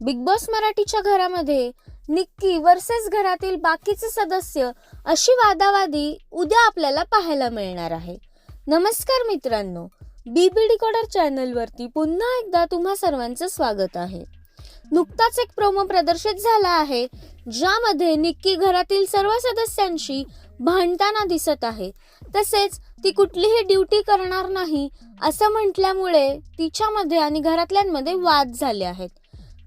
Big boss मराठीच्या घरामध्ये Nikki versus घरातील बाकीचे सदस्य अशी वादावादी उद्या आपल्याला पाहायला मिळणार आहे. नमस्कार मित्रांनो बीबी डिकोडर चॅनलवरती पुन्हा एकदा तुम्हा सर्वांचं स्वागत आहे. नुकताच एक प्रोमो प्रदर्शित झाला आहे ज्यामध्ये निक्की घरातील सर्व सदस्यांशी भांडताना दिसत आहे. तसेच ती कुठलीही ड्युटी करणार नाही असं म्हटल्यामुळे तिच्यामध्ये आणि घरातल्यांमध्ये वाद झाले आहेत.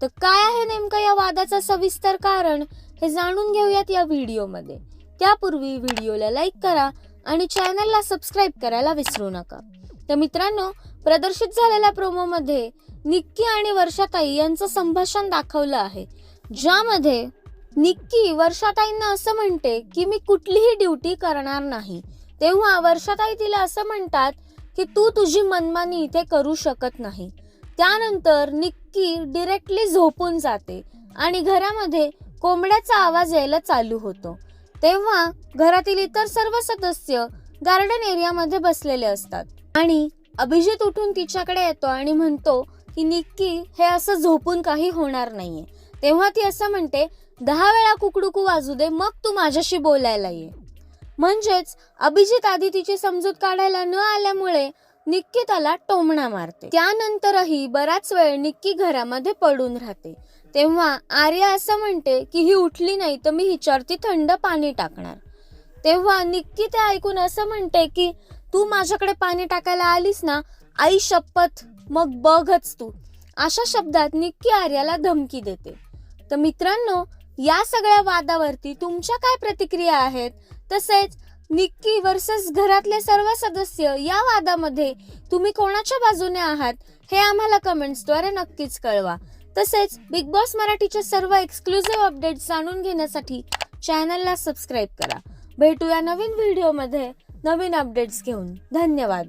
तर काय आहे नेमकं या वादाचं सविस्तर कारण हे जाणून घेऊयात या व्हिडिओमध्ये. त्यापूर्वी व्हिडिओला लाईक करा आणि चॅनलला सबस्क्राईब करायला विसरू नका. तर मित्रांनो प्रदर्शित झालेल्या प्रोमोमध्ये निक्की आणि वर्षाताई यांचं संभाषण दाखवलं आहे ज्यामध्ये निक्की वर्षाताईंना असं म्हणते की मी कुठलीही ड्युटी करणार नाही. तेव्हा वर्षाताई तिला असं म्हणतात की तू तुझी मनमानी इथे करू शकत नाही. त्यानंतर निक्की डिरेक्टली झोपून जाते आणि घरामध्ये कोंबड्याचा आवाज यायला चालू होतो. तेव्हा घरातील इतर सर्व सदस्य गार्डन एरियामध्ये बसलेले असतात आणि अभिजित उठून तिच्याकडे येतो आणि म्हणतो की निक्की हे असं झोपून काही होणार नाहीये. तेव्हा ती असं म्हणते दहा वेळा कुकडुकू वाजू दे मग तू माझ्याशी बोलायला ये. म्हणजेच अभिजित आधी तिची समजूत काढायला न आल्यामुळे निक्की त्याला टोमणा मारते. त्यानंतरही बराच वेळ निक्की घरामध्ये पडून राहते. तेव्हा आर्या असं म्हणते की ही उठली नाही तर मी हिच्यावरती थंड पाणी टाकणार. तेव्हा निक्की ते ऐकून असं म्हणते की तू माझ्याकडे पाणी टाकायला आलीस ना आई शपथ मग बघच तू. अशा शब्दात निक्की आर्याला धमकी देते. तर मित्रांनो या सगळ्या वादावरती तुमच्या काय प्रतिक्रिया आहेत? तसेच निक्की वर्सेस घरातले सर्व सदस्य या वादामध्ये तुम्ही कोणाच्या बाजूने आहात हे आम्हाला कमेंट्सद्वारे नक्कीच कळवा. तसेच बिग बॉस मराठीच्या सर्व एक्सक्लुझिव्ह अपडेट्स जाणून घेण्यासाठी चॅनलला सबस्क्राईब करा. भेटूया नवीन व्हिडिओमध्ये नवीन अपडेट्स घेऊन. धन्यवाद.